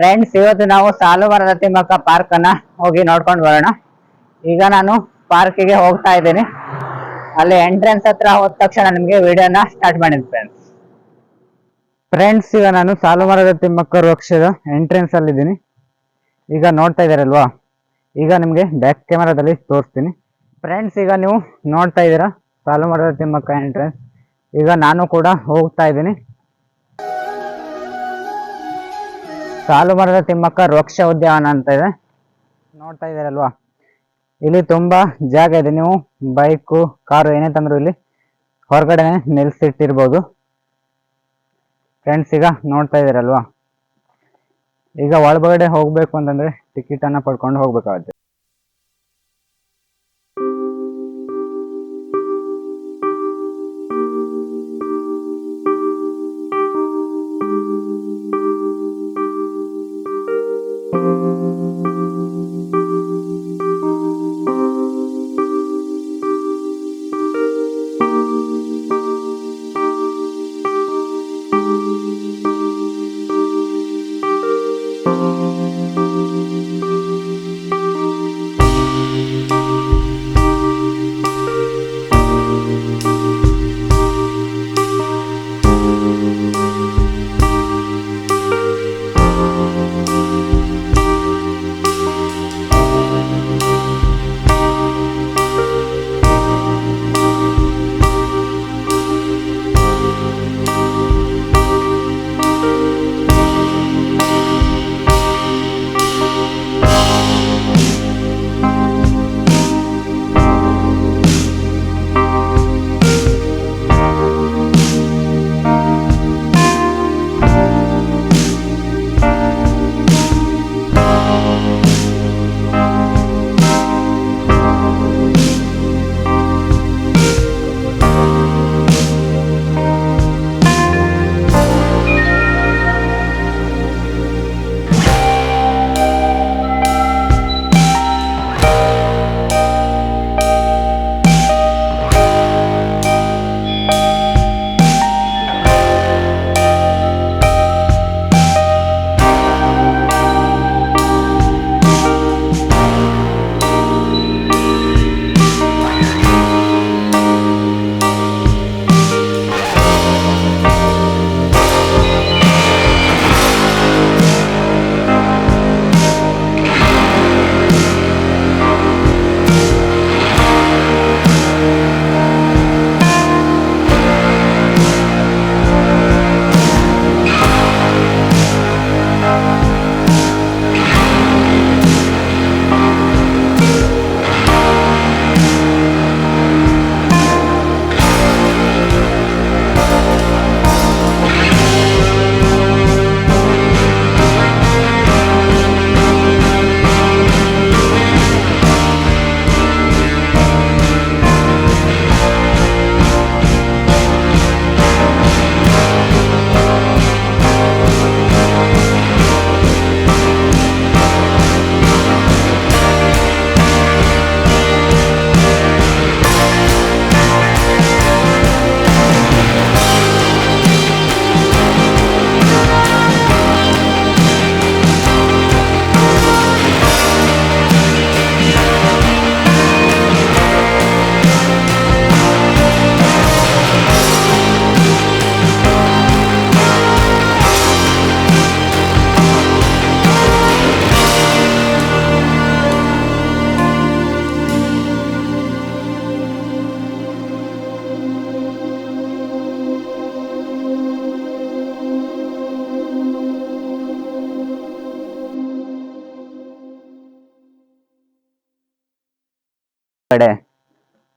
Friends ಇವತ್ತು ನಾವು ಸಾಲುಮರದ ತಿಮ್ಮಕ್ಕ ಪಾರ್ಕ್ ಅನ್ನ ಹೋಗಿ ನೋಡ್ಕೊಂಡು ಬರೋಣ. ಈಗ ನಾನು ಪಾರ್ಕಿಗೆ ಹೋಗ್ತಾ ಇದ್ದೀನಿ. ಅಲ್ಲಿ ಎಂಟ್ರೆನ್ಸ್ ಹತ್ರ ಹೋದ ತಕ್ಷಣ ನಿಮ್ಗೆ ವಿಡಿಯೋನ ಸ್ಟಾರ್ಟ್ ಮಾಡಿದ್ ಫ್ರೆಂಡ್ಸ್ ಫ್ರೆಂಡ್ಸ್ ಈಗ ನಾನು ಸಾಲುಮರದ ತಿಮ್ಮಕ್ಕ ವೃಕ್ಷದ ಎಂಟ್ರೆನ್ಸ್ ಅಲ್ಲಿ ಇದ್ದೀನಿ. ಈಗ ನೋಡ್ತಾ ಇದ್ದೀರಲ್ವಾ? ಈಗ ನಿಮ್ಗೆ ಬ್ಯಾಕ್ ಕ್ಯಾಮರಾದಲ್ಲಿ ತೋರಿಸ್ತೀನಿ. ಫ್ರೆಂಡ್ಸ್ ಈಗ ನೀವು ನೋಡ್ತಾ ಇದ್ದೀರಾ ಸಾಲುಮರದ ತಿಮ್ಮಕ್ಕ ಎಂಟ್ರೆನ್ಸ್ ಈಗ ನಾನು ಕೂಡ ಹೋಗ್ತಾ ಇದ್ದೀನಿ. ಸಾಲು ಮರದ ತಿಮ್ಮಕ್ಕ ವೃಕ್ಷ ಉದ್ಯಾನ ಅಂತ ಇದೆ. ನೋಡ್ತಾ ಇದ್ದೀರಲ್ವಾ? ಇಲ್ಲಿ ತುಂಬಾ ಜಾಗ ಇದೆ. ನೀವು ಬೈಕು, ಕಾರು ಏನೇ ತಂದ್ರು ಇಲ್ಲಿ ಹೊರಗಡೆ ನಿಲ್ಸಿಟ್ಟಿರ್ಬೋದು. ಫ್ರೆಂಡ್ಸ್ ಈಗ ನೋಡ್ತಾ ಇದ್ದೀರಲ್ವಾ? ಈಗ ಒಳಗಡೆ ಹೋಗ್ಬೇಕು ಅಂತಂದ್ರೆ ಟಿಕೆಟ್ ಅನ್ನ ಪಡ್ಕೊಂಡು ಹೋಗ್ಬೇಕಾಗುತ್ತೆ. ಕಡೆ.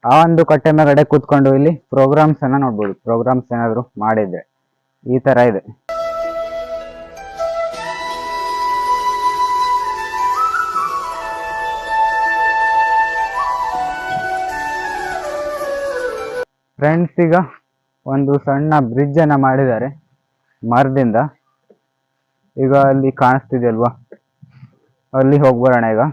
ಆ ಒಂದು ಕಟ್ಟೆ ಮೇಲ್ಗಡೆ ಕೂತ್ಕೊಂಡು ಇಲ್ಲಿ ಪ್ರೋಗ್ರಾಮ್ಸ್ ಅನ್ನ ನೋಡ್ಬೋದು. ಪ್ರೋಗ್ರಾಮ್ಸ್ ಏನಾದ್ರು ಮಾಡಿದ್ರೆ ಈ ತರ ಇದೆ. ಫ್ರೆಂಡ್ಸ್ ಈಗ ಒಂದು ಸಣ್ಣ ಬ್ರಿಡ್ಜ್ ಅನ್ನ ಮಾಡಿದ್ದಾರೆ ಮರದಿಂದ. ಈಗ ಅಲ್ಲಿ ಕಾಣಿಸ್ತಿದೆಯಲ್ವಾ ಅಲ್ಲಿ ಹೋಗ್ಬರೋಣ ಈಗ.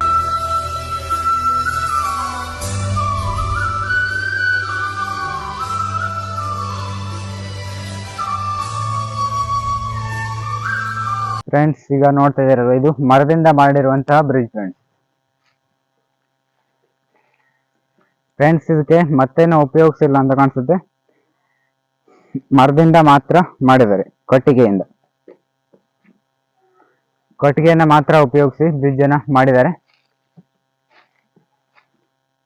ಫ್ರೆಂಡ್ಸ್ ಈಗ ನೋಡ್ತಾ ಇದ್ದೀರಲ್ವ, ಇದು ಮರದಿಂದ ಮಾಡಿರುವಂತಹ ಬ್ರಿಡ್ಜ್ ಫ್ರೆಂಡ್ಸ್ ಫ್ರೆಂಡ್ಸ್ ಇದಕ್ಕೆ ಮತ್ತೇನು ಉಪಯೋಗಿಸಿಲ್ಲ ಅಂತ ಕಾಣಿಸುತ್ತೆ. ಮರದಿಂದ ಮಾತ್ರ ಮಾಡಿದ್ದಾರೆ, ಕಟ್ಟಿಗೆಯಿಂದ. ಕಟ್ಟಿಗೆಯನ್ನ ಮಾತ್ರ ಉಪಯೋಗಿಸಿ ಬ್ರಿಡ್ಜ್ ಅನ್ನ ಮಾಡಿದ್ದಾರೆ.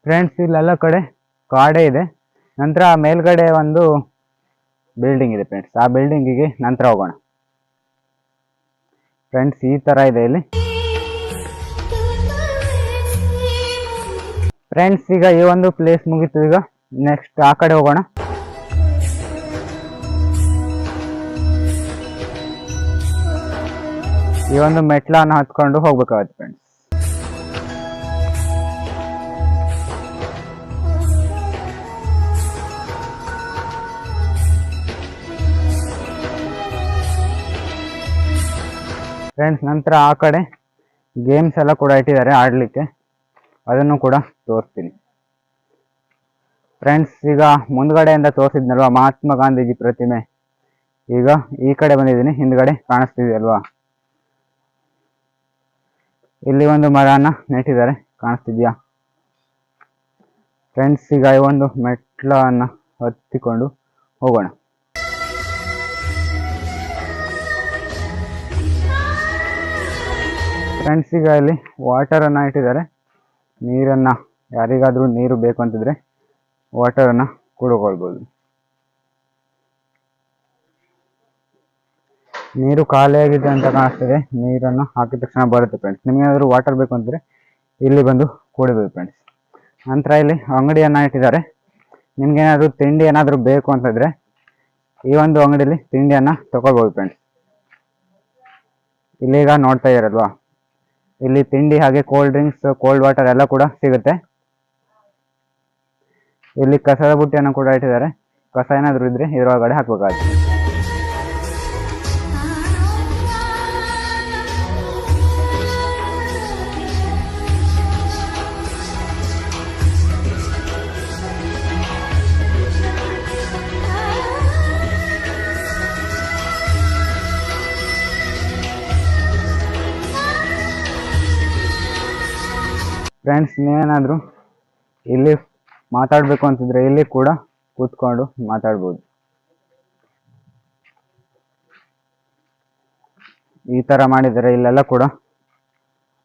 ಫ್ರೆಂಡ್ಸ್ ಇಲ್ಲೆಲ್ಲ ಕಡೆ ಕಾಡೆ ಇದೆ. ನಂತರ ಮೇಲ್ಗಡೆ ಒಂದು ಬಿಲ್ಡಿಂಗ್ ಇದೆ ಫ್ರೆಂಡ್ಸ್ ಆ ಬಿಲ್ಡಿಂಗಿಗೆ ನಂತರ ಹೋಗೋಣ. ಫ್ರೆಂಡ್ಸ್ ಈ ತರ ಇದೆ ಇಲ್ಲಿ. ಫ್ರೆಂಡ್ಸ್ ಈಗ ಈ ಒಂದು ಪ್ಲೇಸ್ ಮುಗೀತು. ಈಗ ನೆಕ್ಸ್ಟ್ ಆ ಕಡೆ ಹೋಗೋಣ. ಈ ಒಂದು ಮೆಟ್ಲನ್ನು ಹತ್ಕೊಂಡು ಹೋಗ್ಬೇಕಾಗುತ್ತೆ ಫ್ರೆಂಡ್ಸ್ ಫ್ರೆಂಡ್ಸ್ ನಂತರ ಆ ಕಡೆ ಗೇಮ್ಸ್ ಎಲ್ಲ ಕೂಡ ಇಟ್ಟಿದ್ದಾರೆ ಆಡಲಿಕ್ಕೆ. ಅದನ್ನು ಕೂಡ ತೋರಿಸ್ತೀನಿ. ಫ್ರೆಂಡ್ಸ್ ಈಗ ಮುಂದ್ಗಡೆಯಿಂದ ತೋರಿಸಿದ್ನಲ್ವಾ? ಮಹಾತ್ಮ ಗಾಂಧೀಜಿ ಪ್ರತಿಮೆ. ಈಗ ಈ ಕಡೆ ಬಂದಿದ್ದೀನಿ, ಹಿಂದ್ಗಡೆ ಕಾಣಿಸ್ತಿದೆಯಲ್ವಾ? ಇಲ್ಲಿ ಒಂದು ಮರನ ನೆಟ್ಟಿದ್ದಾರೆ, ಕಾಣಿಸ್ತಿದ್ಯಾ? ಫ್ರೆಂಡ್ಸ್ ಈಗ ಈ ಒಂದು ಮೆಟ್ಲನ್ನು ಹತ್ತಿಕೊಂಡು ಹೋಗೋಣ. ಫ್ರೆಂಡ್ಸ್, ಈಗ ಇಲ್ಲಿ ವಾಟರ್ ಅನ್ನ ಇಟ್ಟಿದ್ದಾರೆ. ನೀರನ್ನ ಯಾರಿಗಾದರೂ ನೀರು ಬೇಕು ಅಂತಿದ್ರೆ ವಾಟರ್ ಅನ್ನ ಕುಡ್ಕೊಳ್ಬೋದು. ನೀರು ಖಾಲಿಯಾಗಿದೆ ಅಂತ ಕಾಣಿಸ್ತದೆ. ನೀರನ್ನು ಹಾಕಿದ ತಕ್ಷಣ ಬರುತ್ತೆ ಫ್ರೆಂಡ್ಸ್ ನಿಮಗೇನಾದರೂ ವಾಟರ್ ಬೇಕು ಅಂತಿದ್ರೆ ಇಲ್ಲಿ ಬಂದು ಕುಡಿಬೋದು ಫ್ರೆಂಡ್ಸ್ ನಂತರ ಇಲ್ಲಿ ಅಂಗಡಿಯನ್ನು ಇಟ್ಟಿದ್ದಾರೆ. ನಿಮಗೇನಾದರೂ ತಿಂಡಿ ಏನಾದರೂ ಬೇಕು ಅಂತಿದ್ರೆ ಈ ಒಂದು ಅಂಗಡಿಯಲ್ಲಿ ತಿಂಡಿಯನ್ನ ತಗೊಳ್ಬೋದು ಫ್ರೆಂಡ್ಸ್ ಇಲ್ಲೀಗ ನೋಡ್ತಾ ಇರಲ್ವಾ ಇಲ್ಲಿ ತಿಂಡಿ ಹಾಗೆ ಕೋಲ್ಡ್ ಡ್ರಿಂಕ್ಸ್ ಕೋಲ್ಡ್ ವಾಟರ್ ಎಲ್ಲ ಕೂಡ ಸಿಗುತ್ತೆ. ಇಲ್ಲಿ ಕಸದ ಬುಟ್ಟಿಯನ್ನು ಕೂಡ ಇಟ್ಟಿದ್ದಾರೆ. ಕಸ ಏನಾದರೂ ಇದ್ರೆ ಇದರೊಳಗಡೆ ಹಾಕ್ಬೇಕಾಗುತ್ತೆ. ಫ್ರೆಂಡ್ಸ್ ನೀವೇನಾದರೂ ಇಲ್ಲಿ ಮಾತಾಡಬೇಕು ಅಂತಿದ್ರೆ ಇಲ್ಲಿ ಕೂಡ ಕೂತ್ಕೊಂಡು ಮಾತಾಡ್ಬೋದು. ಈ ಥರ ಮಾಡಿದ್ದಾರೆ ಇಲ್ಲೆಲ್ಲ ಕೂಡ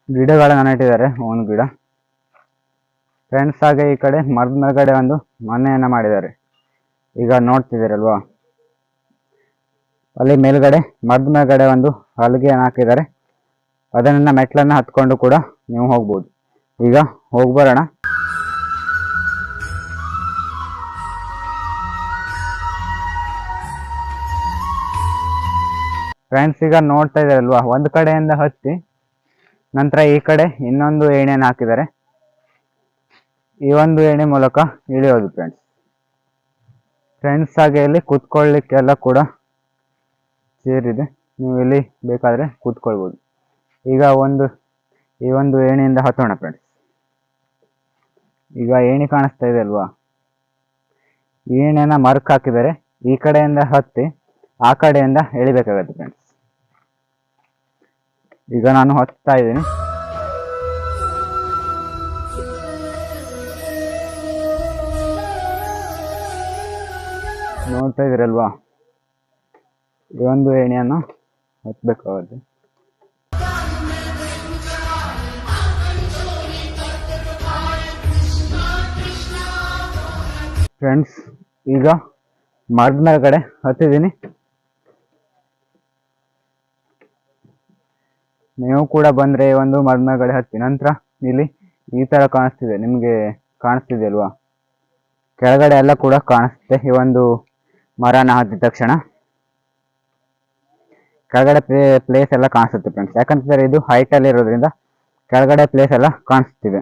ಗಿಡಗಳನ್ನು ನೆಟ್ಟಿದ್ದಾರೆ ಒಂದು ಗಿಡ. ಫ್ರೆಂಡ್ಸ್ ಹಾಗೆ ಈ ಕಡೆ ಮರದ ಮೇಲ್ಗಡೆ ಒಂದು ಮನೆಯನ್ನು ಮಾಡಿದ್ದಾರೆ. ಈಗ ನೋಡ್ತಿದ್ದೀರಲ್ವಾ? ಅಲ್ಲಿ ಮೇಲ್ಗಡೆ ಮರದ ಮೇಲ್ಗಡೆ ಒಂದು ಹಲಗೆಯನ್ನು ಹಾಕಿದ್ದಾರೆ. ಅದನ್ನ ಮೆಟ್ಲನ್ನು ಹತ್ಕೊಂಡು ಕೂಡ ನೀವು ಹೋಗ್ಬೋದು. ಈಗ ಹೋಗಿ ಬರೋಣ. ಫ್ರೆಂಡ್ಸ್ ಈಗ ನೋಡ್ತಾ ಇದಾರಲ್ವಾ? ಒಂದು ಕಡೆಯಿಂದ ಹತ್ತಿ ನಂತರ ಈ ಕಡೆ ಇನ್ನೊಂದು ಏಣಿಯನ್ನು ಹಾಕಿದ್ದಾರೆ. ಈ ಒಂದು ಏಣಿ ಮೂಲಕ ಇಳಿಯೋದು ಫ್ರೆಂಡ್ಸ್ ಫ್ರೆಂಡ್ಸ್ ಹಾಗೆ ಇಲ್ಲಿ ಕೂತ್ಕೊಳ್ಳಿಕ್ಕೆಲ್ಲ ಕೂಡ ಸೇರಿದೆ ನೀವು ಇಲ್ಲಿ ಬೇಕಾದ್ರೆ ಕೂತ್ಕೊಳ್ಬೋದು. ಈಗ ಒಂದು, ಈ ಒಂದು ಏಣಿಯಿಂದ ಹತ್ತೋಣ ಫ್ರೆಂಡ್ಸ್ ಈಗ ಏಣಿ ಕಾಣಿಸ್ತಾ ಇದೆ ಅಲ್ವಾ? ಏಣಿಯನ್ನು ಮರಕ್ ಹಾಕಿದ್ದಾರೆ ಈ ಕಡೆಯಿಂದ ಹತ್ತಿ, ಆ ಕಡೆಯಿಂದ ಎಳಿಬೇಕಾಗತ್ತೆ ಫ್ರೆಂಡ್ಸ್ ಈಗ ನಾನು ಹತ್ತಾ ಇದ್ದೀನಿ. ನೋಡ್ತಾ ಇದ್ದೀರಲ್ವಾ? ಈ ಒಂದು ಏಣಿಯನ್ನು ಹತ್ಬೇಕಾಗುತ್ತೆ. ಫ್ರೆಂಡ್ಸ್, ಈಗ ಮರದ ಮೇಲ್ಗಡೆ ಹತ್ತಿದ್ದೀನಿ. ನೀವು ಕೂಡ ಬಂದರೆ ಒಂದು ಮರದ ಮೇಲ್ಗಡೆ ಹತ್ತಿ. ನಂತರ ಇಲ್ಲಿ ಈ ಥರ ಕಾಣಿಸ್ತಿದೆ. ನಿಮಗೆ ಕಾಣಿಸ್ತಿದೆ ಅಲ್ವಾ? ಕೆಳಗಡೆ ಎಲ್ಲ ಕೂಡ ಕಾಣಿಸುತ್ತೆ ಈ ಒಂದು ಮರನ ಹತ್ತಿದ ತಕ್ಷಣ. ಕೆಳಗಡೆ ಪ್ಲೇ ಪ್ಲೇಸ್ ಎಲ್ಲ ಕಾಣಿಸುತ್ತೆ ಫ್ರೆಂಡ್ಸ್. ಯಾಕಂತಂದರೆ ಇದು ಹೈಟಲ್ಲಿ ಇರೋದ್ರಿಂದ ಕೆಳಗಡೆ ಪ್ಲೇಸ್ ಎಲ್ಲ ಕಾಣಿಸ್ತಿದೆ.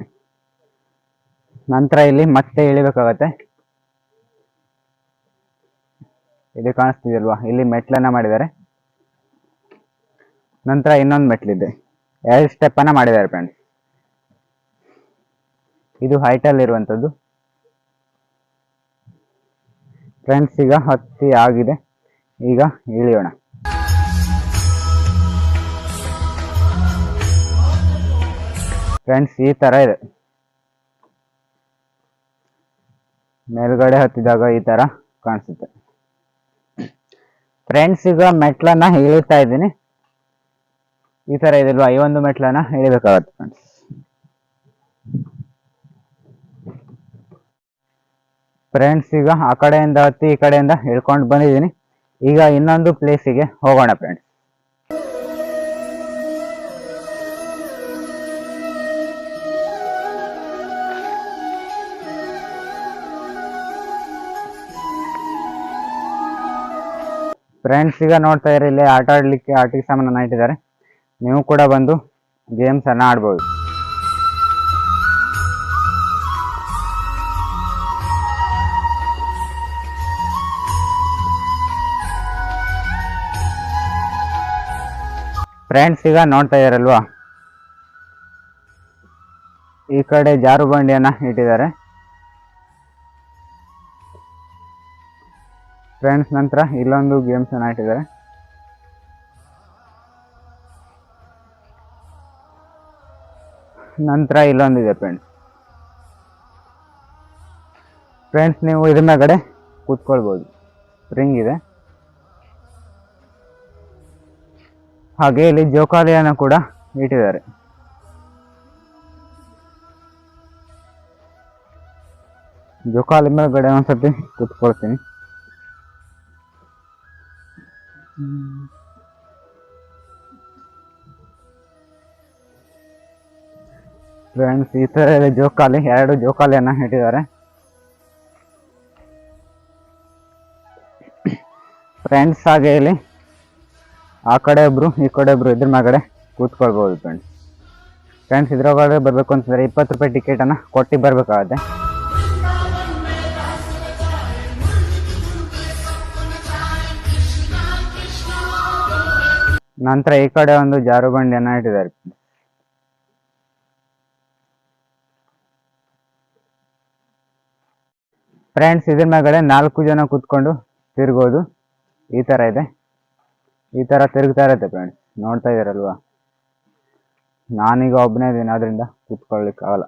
ನಂತರ ಇಲ್ಲಿ ಮತ್ತೆ ಇಳಿಬೇಕಾಗತ್ತೆ. ಇದು ಕಾಣಿಸ್ತಿದೆಯಲ್ವಾ? ಇಲ್ಲಿ ಮೆಟ್ಲನ್ನ ಮಾಡಿದ್ದಾರೆ. ನಂತರ ಇನ್ನೊಂದು ಮೆಟ್ಲಿದೆ. ಎರಡು ಸ್ಟೆಪ್ ಅನ್ನ ಮಾಡಿದ್ದಾರೆ ಫ್ರೆಂಡ್ಸ್ ಇದು ಹೈಟಲ್ಲಿ ಇರುವಂಥದ್ದು ಫ್ರೆಂಡ್ಸ್ ಈಗ ಹತ್ತಿ ಆಗಿದೆ. ಈಗ ಇಳಿಯೋಣ. ಫ್ರೆಂಡ್ಸ್ ಈ ಥರ ಇದೆ. ಮೇಲ್ಗಡೆ ಹತ್ತಿದಾಗ ಈ ಥರ ಕಾಣಿಸುತ್ತೆ. ಫ್ರೆಂಡ್ಸ್ ಈಗ ಮೆಟ್ಲನ್ನ ಇಳಿತಾ ಇದ್ದೀನಿ. ಈ ತರ ಇದಲ್ವಾ? ಈ ಒಂದು ಮೆಟ್ಲನ್ನ ಇಳಿಬೇಕಾಗತ್ತೆ ಫ್ರೆಂಡ್ಸ್ ಫ್ರೆಂಡ್ಸ್ ಈಗ ಆ ಕಡೆಯಿಂದ ಹತ್ತಿ ಈ ಕಡೆಯಿಂದ ಇಳ್ಕೊಂಡು ಬಂದಿದ್ದೀನಿ. ಈಗ ಇನ್ನೊಂದು ಪ್ಲೇಸಿಗೆ ಹೋಗೋಣ ಫ್ರೆಂಡ್ಸ್ ಫ್ರೆಂಡ್ಸ್ ಈಗ ನೋಡ್ತಾ ಇರಿ, ಇಲ್ಲಿ ಆಟ ಆಡ್ಲಿಕ್ಕೆ ಆಟಿಕೆ ಸಾಮಾನನ್ನ ಇಟ್ಟಿದ್ದಾರೆ. ನೀವು ಕೂಡ ಬಂದು ಗೇಮ್ಸ್ ಅನ್ನ ಆಡ್ಬೋದು. ಫ್ರೆಂಡ್ಸ್ ಈಗ ನೋಡ್ತಾ ಇದಾರಲ್ವಾ ಈ ಕಡೆ ಜಾರು ಬಂಡಿಯನ್ನ ಇಟ್ಟಿದ್ದಾರೆ. ಫ್ರೆಂಡ್ಸ್, ನಂತರ ಇಲ್ಲೊಂದು ಗೇಮ್ಸ್ ಅನ್ನ ಇಟ್ಟಿದ್ದಾರೆ ನಂತರ ಇಲ್ಲೊಂದಿದೆ ಫ್ರೆಂಡ್ಸ್. ಫ್ರೆಂಡ್ಸ್, ನೀವು ಇದ್ರ ಮೇಲ್ಗಡೆ ಕೂತ್ಕೊಳ್ಬೋದು. ರಿಂಗ್ ಇದೆ. ಹಾಗೆ ಇಲ್ಲಿ ಜೋಕಾಲಿಯನ್ನು ಕೂಡ ಇಟ್ಟಿದ್ದಾರೆ. ಜೋಕಾಲಿ ಮೇಲ್ಗಡೆ ಒಂದ್ಸತಿ ಕೂತ್ಕೊಳ್ತೀನಿ. ಫ್ರೆಂಡ್ಸ್ ಈ ತರ ಇದೆ ಜೋಕಾಲಿ, ಎರಡು ಜೋಕಾಲಿಯನ್ನ ಇಟ್ಟಿದ್ದಾರೆ. ಫ್ರೆಂಡ್ಸ್ ಹಾಗೆ ಇಲ್ಲಿ ಆ ಕಡೆ ಒಬ್ರು, ಈ ಕಡೆ ಒಬ್ರು ಇದ್ರ ಮ್ಯಾಗಡೆ ಕೂತ್ಕೊಳ್ಬಹುದು ಫ್ರೆಂಡ್ಸ್ ಫ್ರೆಂಡ್ಸ್ ಇದ್ರೊಳಗಡೆ ಬರ್ಬೇಕು ಅಂತಂದ್ರೆ ಇಪ್ಪತ್ತು ರೂಪಾಯಿ ಟಿಕೆಟ್ ಅನ್ನ ಕೊಟ್ಟಿ ಬರ್ಬೇಕಾಗತ್ತೆ. ನಂತರ ಈ ಕಡೆ ಒಂದು ಜಾರು ಬಂಡಿಯನ್ನ ಇಟ್ಟಿದ್ದಾರೆ. ಫ್ರೆಂಡ್ಸ್ ಇದ್ರ ಮೇಲೆ ನಾಲ್ಕು ಜನ ಕೂತ್ಕೊಂಡು ತಿರ್ಗೋದು ಈ ತರ ಇದೆ. ಈ ತರ ತಿರುಗ್ತಾ ಇರುತ್ತೆ ಫ್ರೆಂಡ್ಸ್ ನೋಡ್ತಾ ಇದಾರಲ್ವಾ ನಾನೀಗ ಒಬ್ಬನೇ ಇದ್ದೀನಿ ಅದರಿಂದ ಕೂತ್ಕೊಳ್ಳಿಕ್ಕೆ ಆಗಲ್ಲ.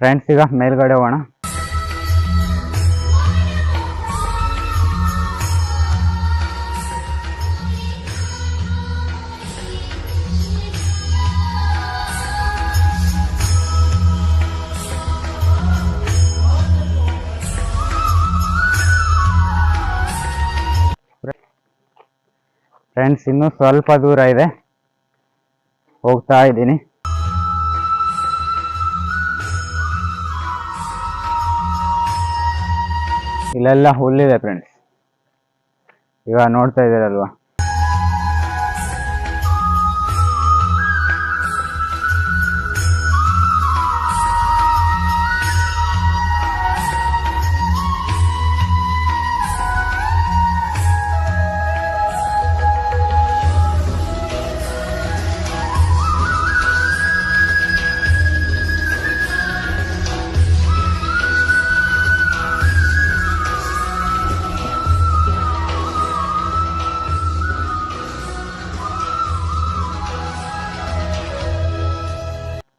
ಫ್ರೆಂಡ್ಸ್ ಈಗ ಮೇಲ್ಗಡೆ ಹೋಗೋಣ. ಫ್ರೆಂಡ್ಸ್ ಇನ್ನೂ ಸ್ವಲ್ಪ ದೂರ ಇದೆ. ಹೋಗ್ತಾ ಇದ್ದೀನಿ. ಇಲ್ಲೆಲ್ಲ ಹುಲ್ಲಿದೆ ಫ್ರೆಂಡ್ಸ್ ಇವಾಗ ನೋಡ್ತಾ ಇದ್ದೀರಲ್ವಾ?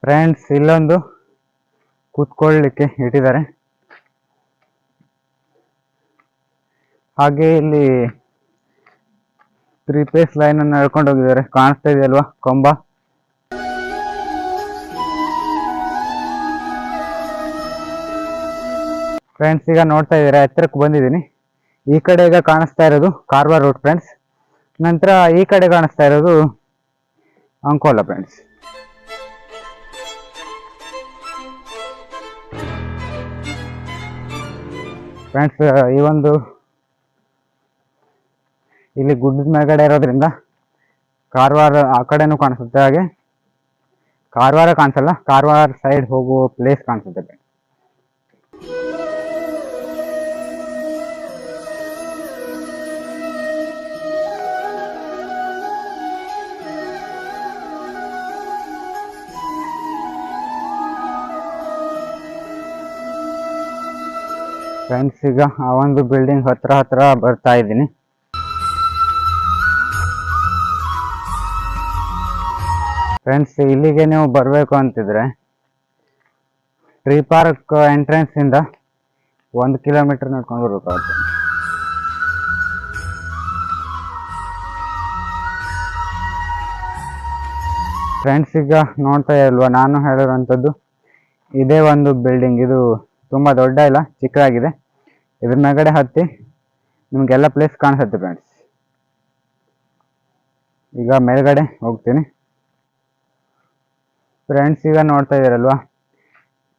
ಫ್ರೆಂಡ್ಸ್ ಇಲ್ಲೊಂದು ಕೂತ್ಕೊಳ್ಳಿಕ್ಕೆ ಇಟ್ಟಿದ್ದಾರೆ. ಹಾಗೆ ಇಲ್ಲಿ ತ್ರೀ ಪೇಸ್ ಲೈನ್ ಅನ್ನು ಎಳ್ಕೊಂಡು ಹೋಗಿದ್ದಾರೆ. ಕಾಣಿಸ್ತಾ ಇದೆ ಅಲ್ವಾ ಕೊಂಬ? ಫ್ರೆಂಡ್ಸ್ ಈಗ ನೋಡ್ತಾ ಇದ್ದಾರೆ, ಎತ್ತರಕ್ಕೆ ಬಂದಿದ್ದೀನಿ. ಈ ಕಡೆ ಈಗ ಕಾಣಿಸ್ತಾ ಇರೋದು ಕಾರ್ವಾರ್ ರೋಡ್ ಫ್ರೆಂಡ್ಸ್ ನಂತರ ಈ ಕಡೆ ಕಾಣಿಸ್ತಾ ಇರೋದು ಅಂಕೋಲ ಫ್ರೆಂಡ್ಸ್ ಫ್ರೆಂಡ್ಸ್ ಈ ಒಂದು ಇಲ್ಲಿ ಗುಡ್ಡದ ಮೇಲ್ಗಡೆ ಇರೋದ್ರಿಂದ ಕಾರವಾರ ಆ ಕಡೆನೂ ಕಾಣಿಸುತ್ತೆ. ಹಾಗೆ ಕಾರವಾರ ಕಾಣಿಸಲ್ಲ ಕಾರವಾರ ಸೈಡ್ ಹೋಗುವ ಪ್ಲೇಸ್ ಕಾಣಿಸುತ್ತೆ. ಫ್ರೆಂಡ್ಸ್ ಈಗ ಆ ಒಂದು ಬಿಲ್ಡಿಂಗ್ ಹತ್ರ ಹತ್ರ ಬರ್ತಾ ಇದ್ದೀನಿ. ಫ್ರೆಂಡ್ಸ್ ಇಲ್ಲಿಗೆ ನೀವು ಬರಬೇಕು ಅಂತಿದ್ರೆ ಟ್ರೀ ಪಾರ್ಕ್ ಎಂಟ್ರೆನ್ಸಿಂದ ಒಂದು ಕಿಲೋಮೀಟರ್ ನಡ್ಕೊಂಡು ಬರಬೇಕಾಗುತ್ತೆ ಫ್ರೆಂಡ್ಸ್ ಈಗ ನೋಡ್ತಾ ಇಲ್ವಾ, ನಾನು ಹೇಳಿರುವಂಥದ್ದು ಇದೇ ಒಂದು ಬಿಲ್ಡಿಂಗ್ ಇದು ತುಂಬ ದೊಡ್ಡ ಇಲ್ಲ, ಚಿಕ್ಕದಾಗಿದೆ. ಇದ್ರ ನಗಡೆ ಹತ್ತಿ ನಿಮಗೆಲ್ಲ ಪ್ಲೇಸ್ ಕಾಣಿಸುತ್ತೆ ಫ್ರೆಂಡ್ಸ್ ಈಗ ಮೇಲ್ಗಡೆ ಹೋಗ್ತೀನಿ. ಫ್ರೆಂಡ್ಸ್ ಈಗ ನೋಡ್ತಾ ಇದ್ದೀರಲ್ವಾ?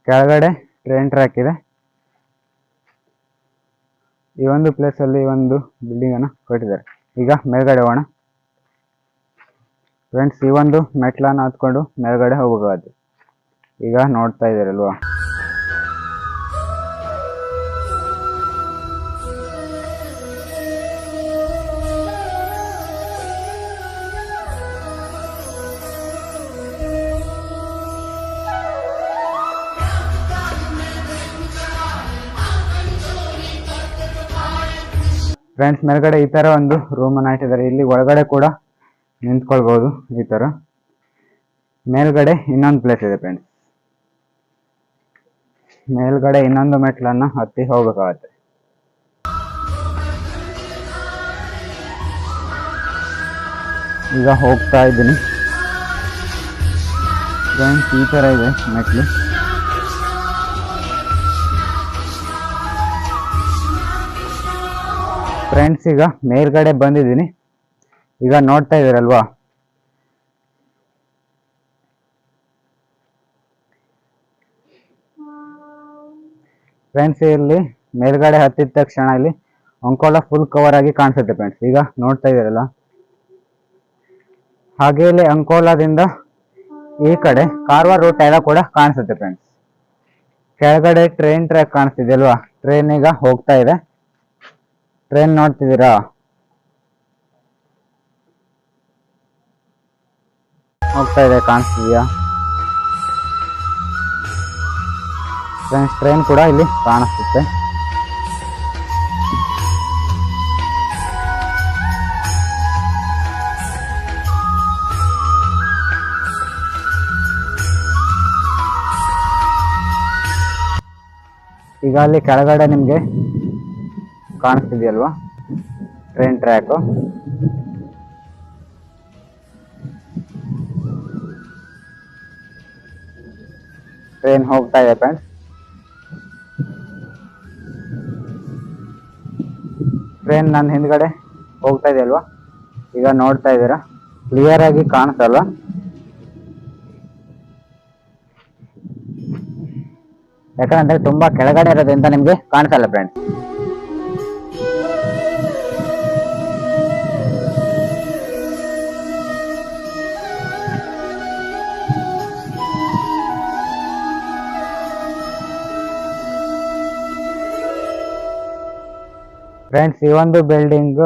ಕೆಳಗಡೆ ಟ್ರೈನ್ ಟ್ರ್ಯಾಕ್ ಇದೆ. ಈ ಒಂದು ಪ್ಲೇಸಲ್ಲಿ ಈ ಒಂದು ಬಿಲ್ಡಿಂಗನ್ನು ಕಟ್ಟಿದ್ದಾರೆ. ಈಗ ಮೇಲ್ಗಡೆ ಹೋಗೋಣ. ಫ್ರೆಂಡ್ಸ್ ಈ ಒಂದು ಮೆಟ್ಲನ್ನು ಹತ್ಕೊಂಡು ಮೇಲ್ಗಡೆ ಹೋಗಬೇಕಾದ್ರೆ ಈಗ ನೋಡ್ತಾ ಇದ್ದೀರಲ್ವಾ? ಫ್ರೆಂಡ್ಸ್ ಮೇಲ್ಗಡೆ ಈ ತರ ಒಂದು ರೂಮ್ ಅನ್ನ ಇಟ್ಟಿದ್ದಾರೆ. ಇಲ್ಲಿ ಒಳಗಡೆ ಕೂಡ ನಿಂತ್ಕೊಳ್ಬಹುದು ಈ ತರ. ಮೇಲ್ಗಡೆ ಇನ್ನೊಂದು ಪ್ಲೇಸ್ ಇದೆ ಫ್ರೆಂಡ್ಸ್ ಮೇಲ್ಗಡೆ ಇನ್ನೊಂದು ಮೆಟ್ಲನ್ನ ಹತ್ತಿ ಹೋಗ್ಬೇಕಾಗತ್ತೆ. ಈಗ ಹೋಗ್ತಾ ಇದ್ದೀನಿ. ಫ್ರೆಂಡ್ಸ್ ಈ ತರ ಇದೆ ಮೆಟ್ಲು. ಫ್ರೆಂಡ್ಸ್ ಈಗ ಮೇಲ್ಗಡೆ ಬಂದಿದ್ದೀನಿ. ಈಗ ನೋಡ್ತಾ ಇದ್ದೀರಲ್ವಾ? ಫ್ರೆಂಡ್ಸ್ ಇಲ್ಲಿ ಮೇಲ್ಗಡೆ ಹತ್ತಿದ ತಕ್ಷಣ ಇಲ್ಲಿ ಅಂಕೋಲ ಫುಲ್ ಕವರ್ ಆಗಿ ಕಾಣಿಸುತ್ತೆ ಫ್ರೆಂಡ್ಸ್ ಈಗ ನೋಡ್ತಾ ಇದ್ದೀರಲ್ಲ? ಹಾಗೆ ಇಲ್ಲಿ ಅಂಕೋಲಾದಿಂದ ಈ ಕಡೆ ಕಾರವಾರ ರೂಟ್ ಎಲ್ಲ ಕೂಡ ಕಾಣಿಸುತ್ತೆ ಫ್ರೆಂಡ್ಸ್ ಕೆಳಗಡೆ ಟ್ರೈನ್ ಟ್ರ್ಯಾಕ್ ಕಾಣಿಸ್ತಿದೆ ಅಲ್ವಾ? ಟ್ರೈನ್ ಈಗ ಹೋಗ್ತಾ ಇದೆ. ಟ್ರೈನ್ ನೋಡ್ತಿದ್ದೀರಾ? ಹೋಗ್ತಾ ಇದೆ ಕಾಣಿಸ್ತಿದ್ಯಾ? ಫ್ರೆಂಡ್ಸ್ ಟ್ರೈನ್ ಕೂಡ ಇಲ್ಲಿ ಕಾಣಿಸುತ್ತೆ ಈಗ ಅಲ್ಲಿ ಕೆಳಗಡೆ ನಿಮಗೆ ಕಾಣಿಸ್ತಿದೆಯಲ್ವಾ? ಟ್ರೈನ್ ಟ್ರ್ಯಾಕು ಟ್ರೈನ್ ಹೋಗ್ತಾ ಇದೆ ಫ್ರೆಂಡ್ಸ್ ಟ್ರೈನ್ ನನ್ನ ಹಿಂದ್ಗಡೆ ಹೋಗ್ತಾ ಇದೆ ಅಲ್ವಾ? ಈಗ ನೋಡ್ತಾ ಇದ್ದೀರಾ? ಕ್ಲಿಯರ್ ಆಗಿ ಕಾಣಿಸಲ್ವಾ? ಯಾಕಂದ್ರೆ ತುಂಬಾ ಕೆಳಗಡೆ ಇರೋದ್ರಿಂದ ನಿಮ್ಗೆ ಕಾಣಿಸಲ್ಲ ಫ್ರೆಂಡ್ಸ್ ಫ್ರೆಂಡ್ಸ್ ಈ ಒಂದು ಬಿಲ್ಡಿಂಗ್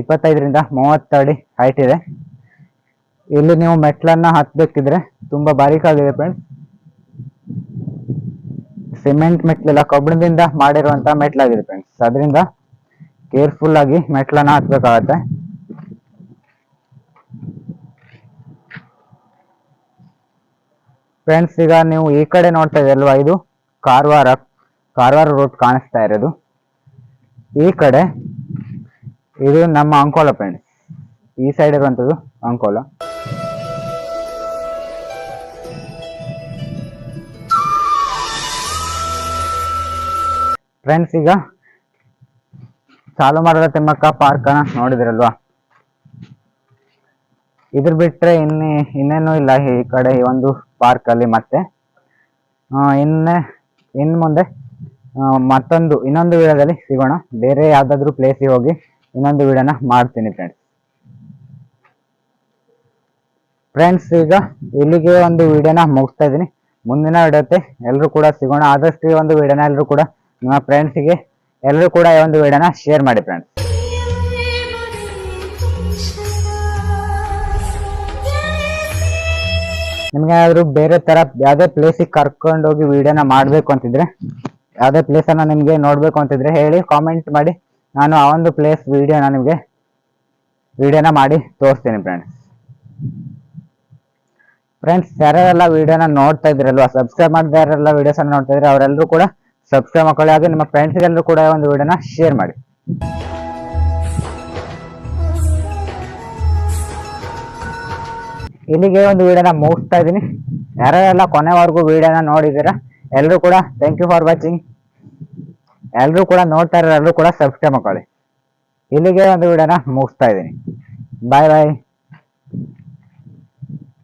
ಇಪ್ಪತ್ತೈದರಿಂದ ಮೂವತ್ತು ಅಡಿ ಹೈಟ್ ಇದೆ. ಇಲ್ಲಿ ನೀವು ಮೆಟ್ಲನ್ನ ಹತ್ಬೇಕಿದ್ರೆ ತುಂಬಾ ಬಾರೀಕಾಗಿದೆ ಫ್ರೆಂಡ್ಸ್ ಸಿಮೆಂಟ್ ಮೆಟ್ಲಿಲ್ಲ ಕಬ್ಬಿಣದಿಂದ ಮಾಡಿರುವಂತ ಮೆಟ್ಲಾಗಿದೆ ಫ್ರೆಂಡ್ಸ್ ಅದರಿಂದ ಕೇರ್ಫುಲ್ ಆಗಿ ಮೆಟ್ಲನ್ನ ಹತ್ಬೇಕಾಗತ್ತೆ ಫ್ರೆಂಡ್ಸ್ ಈಗ ನೀವು ಈ ಕಡೆ ನೋಡ್ತಾ ಇದ್ದೀರಲ್ವಾ, ಇದು ಕಾರವಾರ ಕಾರವಾರ ರೋಡ್ ಕಾಣಿಸ್ತಾ ಇರೋದು. ಈ ಕಡೆ ಇದು ನಮ್ಮ ಅಂಕೋಲ ಫ್ರೆಂಡ್ಸ್ ಈ ಸೈಡ್ ಇರುವಂಥದ್ದು ಅಂಕೋಲ. ಫ್ರೆಂಡ್ಸ್ ಈಗ ಚಾಲು ಮಾಡಿದ ತಿಮ್ಮಕ್ಕ ಪಾರ್ಕನ ನೋಡಿದ್ರಲ್ವಾ? ಇದ್ರ ಬಿಟ್ರೆ ಇನ್ನೇ, ಇನ್ನೇನು ಇಲ್ಲ ಈ ಕಡೆ ಈ ಒಂದು ಪಾರ್ಕ್ ಅಲ್ಲಿ ಮತ್ತೆ. ಇನ್ನೇ, ಇನ್ ಮುಂದೆ ಮತ್ತೊಂದು, ಇನ್ನೊಂದು ವಿಡಿಯೋದಲ್ಲಿ ಸಿಗೋಣ. ಬೇರೆ ಯಾವ್ದಾದ್ರು ಪ್ಲೇಸಿಗೆ ಹೋಗಿ ಇನ್ನೊಂದು ವಿಡಿಯೋನ ಮಾಡ್ತೀನಿ ಫ್ರೆಂಡ್ಸ್ ಫ್ರೆಂಡ್ಸ್ ಈಗ ಇಲ್ಲಿಗೆ ಒಂದು ವಿಡಿಯೋನ ಮುಗಿಸ್ತಾ ಇದ್ದೀನಿ. ಮುಂದಿನ ವಿಡಿಯೋತೆ ಎಲ್ಲರೂ ಕೂಡ ಸಿಗೋಣ. ಆದಷ್ಟು ಈ ಒಂದು ವಿಡಿಯೋನ ಎಲ್ಲರೂ ಕೂಡ ನಿಮ್ಮ ಫ್ರೆಂಡ್ಸಿಗೆ ಎಲ್ಲರೂ ಕೂಡ ಈ ಒಂದು ವಿಡಿಯೋನ ಶೇರ್ ಮಾಡಿ ಫ್ರೆಂಡ್ಸ್ ನಿಮ್ಗೆ ಬೇರೆ ತರ ಯಾವುದೇ ಪ್ಲೇಸಿಗೆ ಕರ್ಕೊಂಡು ಹೋಗಿ ವಿಡಿಯೋನ ಮಾಡಬೇಕು ಅಂತಿದ್ರೆ ಯಾವ್ದೇ ಪ್ಲೇಸನ್ನು ನಿಮಗೆ ನೋಡಬೇಕು ಅಂತಿದ್ರೆ ಹೇಳಿ ಕಾಮೆಂಟ್ ಮಾಡಿ. ನಾನು ಆ ಒಂದು ಪ್ಲೇಸ್ ವಿಡಿಯೋನ ನಿಮಗೆ ವಿಡಿಯೋನ ಮಾಡಿ ತೋರಿಸ್ತೀನಿ ಫ್ರೆಂಡ್ಸ್ ಫ್ರೆಂಡ್ಸ್ ಯಾರ್ಯಾರೆಲ್ಲ ವಿಡಿಯೋನ ನೋಡ್ತಾ ಇದ್ರಲ್ವಾ ಸಬ್ಸ್ಕ್ರೈಬ್ ಮಾಡಿದ ಯಾರೆಲ್ಲ ವಿಡಿಯೋಸ್ ಅನ್ನ ನೋಡ್ತಾ ಇದ್ರೆ ಅವರೆಲ್ಲರೂ ಕೂಡ ಸಬ್ಸ್ಕ್ರೈಬ್ ಮಾಡ್ಕೊಳ್ಳಿ, ಹಾಗೆ ನಿಮ್ಮ ಫ್ರೆಂಡ್ಸ್ಗೆಲ್ಲರೂ ಕೂಡ ಒಂದು ವಿಡಿಯೋನ ಶೇರ್ ಮಾಡಿ. ಇಲ್ಲಿಗೆ ಒಂದು ವಿಡಿಯೋನ ಮುಗಿಸ್ತಾ ಇದ್ದೀನಿ. ಯಾರ್ಯಾರೆಲ್ಲ ಕೊನೆವರೆಗೂ ವಿಡಿಯೋನ ನೋಡಿದ್ದೀರಾ ಎಲ್ಲರೂ ಕೂಡ ಥ್ಯಾಂಕ್ ಯು ಫಾರ್ ವಾಚಿಂಗ್ ಎಲ್ಲರೂ ಕೂಡ ನೋಡ್ತಾ ಇರೋ ಎಲ್ಲರೂ ಕೂಡ ಸಬ್ಸ್ಕ್ರೈಬ್ ಮಾಡ್ಕೊಳ್ಳಿ. ಇಲ್ಲಿಗೆ ಒಂದು ವಿಡಿಯೋನ ಮುಗಿಸ್ತಾ ಇದ್ದೀನಿ. ಬಾಯ್ ಬಾಯ್